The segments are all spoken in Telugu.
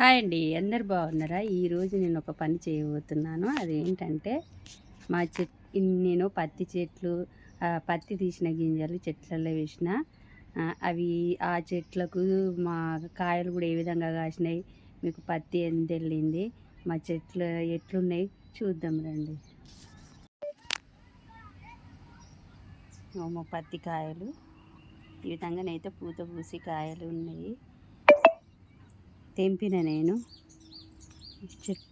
హాయ్ అండి. అందరు బాగున్నారా? ఈరోజు నేను ఒక పని చేయబోతున్నాను. అదేంటంటే మా చెట్ నేను పత్తి చెట్లు పత్తి తీసిన గింజలు చెట్లలో వేసిన అవి ఆ చెట్లకు మా కాయలు కూడా ఏ విధంగా కాసినాయి మీకు పత్తి ఎంత వెళ్ళింది మా చెట్లు ఎట్లున్నాయి చూద్దాం రండి. మా పత్తి కాయలు. ఈ విధంగానైతే పూత పూసి కాయలు ఉన్నాయి. తెంపిన నేను. చెట్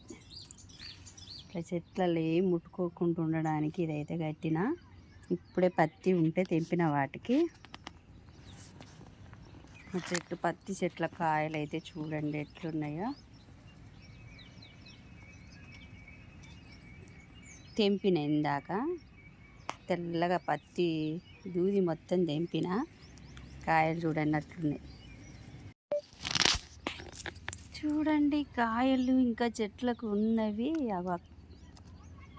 ఇట్లా చెట్లలో ఏం ముట్టుకోకుండా ఉండడానికి ఇదైతే కట్టిన. ఇప్పుడే పత్తి ఉంటే తెంపిన వాటికి. ఆ చెట్టు పత్తి చెట్ల కాయలు అయితే చూడండి ఎట్లున్నాయో. తెంపిన ఇందాక. తెల్లగా పత్తి దూది మొత్తం తెంపిన. కాయలు చూడండి అట్లున్నాయి. చూడండి కాయలు ఇంకా చెట్లకు ఉన్నవి. అవ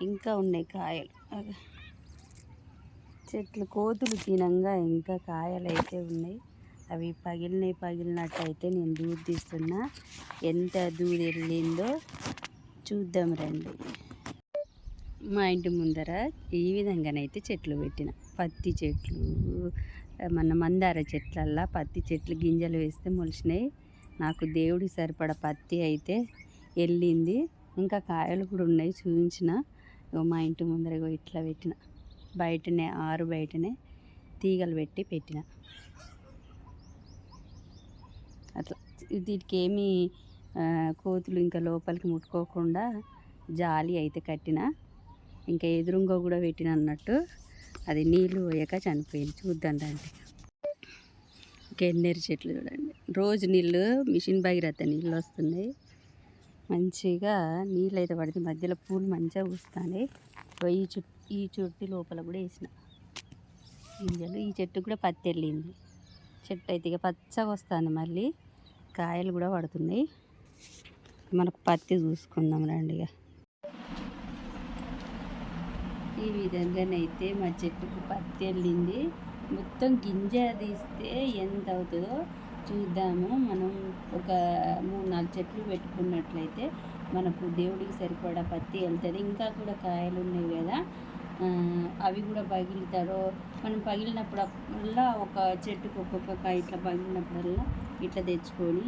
ఇంకా ఉన్నాయి కాయలు. చెట్లు కోతులు తినంగా ఇంకా కాయలు అయితే ఉన్నాయి. అవి పగిలినవి పగిలినట్టు అయితే నేను దూది తీస్తున్నా. ఎంత దూది వెళ్ళిందో చూద్దాం రండి. మా ఇంటి ముందర ఈ విధంగానైతే చెట్లు పెట్టిన. పత్తి చెట్లు మన మందార చెట్లల్లా పత్తి చెట్లు గింజలు వేస్తే మొలిచినాయి. నాకు దేవుడి సరిపడ పత్తి అయితే వెళ్ళింది. ఇంకా కాయలు కూడా ఉన్నాయి చూపించిన. మా ఇంటి ముందరగో ఇట్లా పెట్టిన. బయటనే ఆరు బయటనే తీగలు పెట్టి పెట్టిన. అట్లా. దీనికి ఏమీ కోతులు ఇంకా లోపలికి ముట్టుకోకుండా జాలి అయితే కట్టిన. ఇంకా ఎదురుంగో కూడా పెట్టిన అన్నట్టు. అది నీళ్ళు పోయాక చనిపోయింది. చూద్దాం రండి. గన్నేరు చెట్లు చూడండి. రోజు నీళ్ళు మిషన్ భగీరథ నీళ్ళు వస్తున్నాయి. మంచిగా నీళ్ళు అయితే పడితే మధ్యలో పూలు మంచిగా పూస్తాయి. ఈ చుట్టూ ఈ చుట్టి లోపల కూడా వేసిన గింజలు. ఈ చెట్టు కూడా పత్తి వెళ్ళింది చెట్టు అయితే ఇక పచ్చగా వస్తుంది మళ్ళీ. కాయలు కూడా పడుతున్నాయి. మనకు పత్తి చూసుకుందాం రండి ఇక. ఈ విధంగానైతే మా చెట్టుకు పత్తి వెళ్ళింది మొత్తం గింజ తీస్తే ఎంత అవుతుందో చూద్దాము. మనం ఒక మూడు నాలుగు చెట్లు పెట్టుకున్నట్లయితే మనకు దేవుడికి సరిపడా పత్తి వెళ్తుంది. ఇంకా కూడా కాయలు ఉన్నాయి కదా. అవి కూడా పగిలుతారు మనం పగిలినప్పుడల్లా ఒక చెట్టుకు ఒక్కొక్క కాయ ఇట్లా పగిలినప్పుడల్లా ఇట్లా తెచ్చుకొని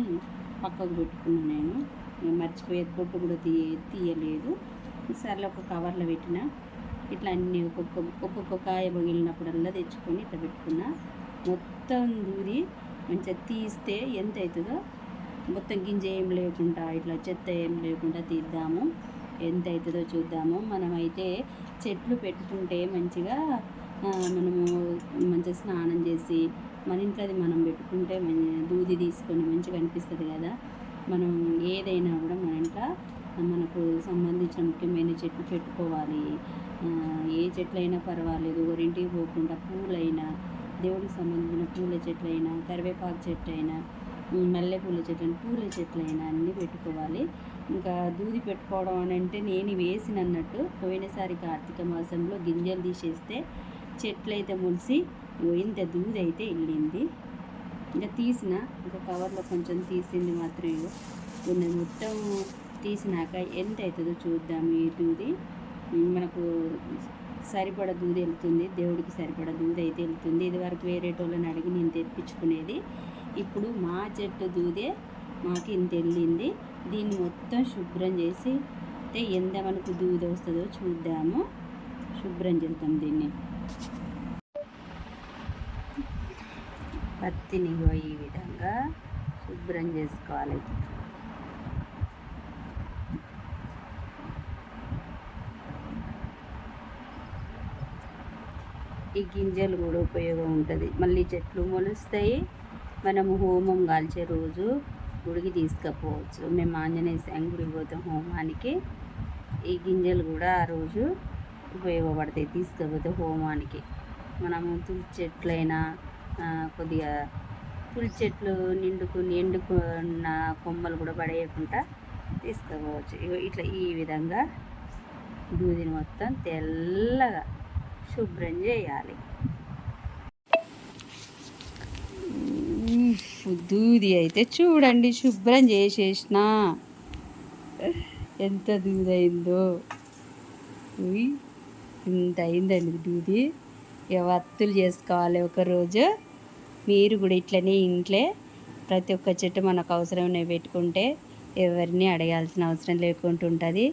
పక్కకు పెట్టుకున్నాను నేను. నేను మర్చిపోయే పొట్టు కూడా తీయ తీయలేదు. సర్లే ఒక కవర్లో పెట్టిన. ఇట్లా అన్ని ఒక్కొక్క ఒక్కొక్క కాయ పగిలినప్పుడల్లా తెచ్చుకొని ఇట్లా పెట్టుకున్న. మొత్తం దూరి మంచిగా తీస్తే ఎంత అవుతుందో మొత్తం గింజ ఏం లేకుండా ఇట్లా చెత్త ఏం లేకుండా తీద్దాము. ఎంత అవుతుందో చూద్దాము. మనమైతే చెట్లు పెట్టుకుంటే మంచిగా మనము మంచిగా స్నానం చేసి మన ఇంట్లో అది మనం పెట్టుకుంటే దూది తీసుకొని మంచిగా అనిపిస్తుంది కదా. మనం ఏదైనా కూడా మన ఇంట్లో మనకు సంబంధించిన ముఖ్యమైన చెట్లు పెట్టుకోవాలి. ఏ చెట్లైనా పర్వాలేదు ఎవరింటికి పోకుండా పూలైనా దేవుడికి సంబంధించిన పూల చెట్లైనా కరివేపాకు చెట్టు అయినా మల్లెపూల చెట్లు అయినా పూల చెట్లు అయినా అన్నీ పెట్టుకోవాలి. ఇంకా దూది పెట్టుకోవడం అని అంటే నేను వేసినన్నట్టు పోయినసారి కార్తీక మాసంలో గింజలు తీసేస్తే చెట్లు అయితే ముడిసి ఇగో ఇంత దూది అయితే వెళ్ళింది. ఇంకా తీసిన ఇంకా కవర్లో కొంచెం తీసింది మాత్రం ఉన్న మొత్తం తీసినాక ఎంత అవుతుందో చూద్దాం ఈ దూది. మనకు సరిపడ దూది వెళ్తుంది దేవుడికి సరిపడ దూది అయితే వెళ్తుంది. ఇది వరకు వేరే వాళ్ళని అడిగి నేను తెప్పించుకునేది. ఇప్పుడు మా చెట్టు దూదే మాకు ఇంత వెళ్ళింది. దీన్ని మొత్తం శుభ్రం చేసి అయితే ఎంత మనకు దూది వస్తుందో చూద్దాము. శుభ్రం చేద్దాం దీన్ని. పత్తిని ఈ విధంగా శుభ్రం చేసుకోవాలి. ఈ గింజలు కూడా ఉపయోగం ఉంటుంది. మళ్ళీ చెట్లు మొలుస్తాయి. మనము హోమం కాల్చే రోజు గుడికి తీసుకపోవచ్చు. మేము ఆంజనేయ స్వామి గుడికి పోతాం హోమానికి ఈ గింజలు కూడా ఆ రోజు ఉపయోగపడతాయి తీసుకపోతే హోమానికి. మనము తులి చెట్లైనా కొద్దిగా తులి చెట్లు నిండుకుని ఎండుకున్న కొమ్మలు కూడా పడేయకుండా తీసుకపోవచ్చు. ఇట్లా ఈ విధంగా దూదిని మొత్తం తెల్లగా శుభ్రం చేయాలి. దూది అయితే చూడండి శుభ్రం చేసేసిన. ఎంత దూది అయిందో. ఇంత అయిందండి దూది. వత్తులు చేసుకోవాలి ఒకరోజు. మీరు కూడా ఇట్లనే ఇంట్లో ప్రతి ఒక్క చెట్టు మనకు అవసరమైనవి పెట్టుకుంటే ఎవరిని అడగాల్సిన అవసరం లేకుండా ఉంటుంది.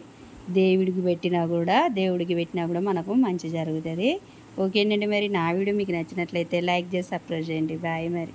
దేవుడికి పెట్టినా కూడా దేవుడికి పెట్టినా కూడా మనకు మంచి జరుగుతుంది. ఓకేనండి మరి నా వీడియో మీకు నచ్చినట్లయితే లైక్ చేసి సబ్స్క్రైబ్ చేయండి. బాయ్ మరి.